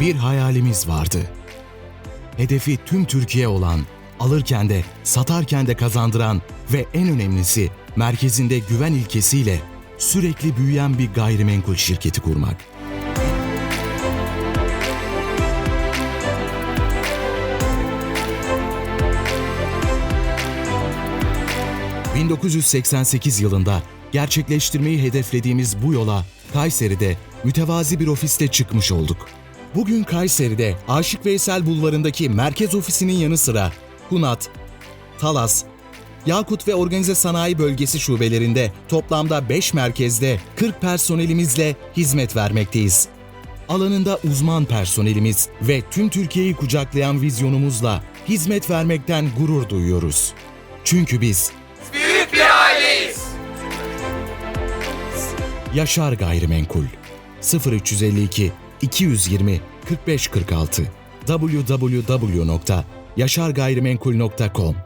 Bir hayalimiz vardı. Hedefi tüm Türkiye olan, alırken de, satarken de kazandıran ve en önemlisi merkezinde güven ilkesiyle sürekli büyüyen bir gayrimenkul şirketi kurmak. ...1988 yılında gerçekleştirmeyi hedeflediğimiz bu yola Kayseri'de mütevazi bir ofiste çıkmış olduk. Bugün Kayseri'de Aşık Veysel Bulvarı'ndaki merkez ofisinin yanı sıra Hunat, Talas, Yakut ve Organize Sanayi Bölgesi şubelerinde toplamda 5 merkezde 40 personelimizle hizmet vermekteyiz. Alanında uzman personelimiz ve tüm Türkiye'yi kucaklayan vizyonumuzla hizmet vermekten gurur duyuyoruz. Çünkü biz Yaşar Gayrimenkul. 0352 220 4546 www.yaşargayrimenkul.com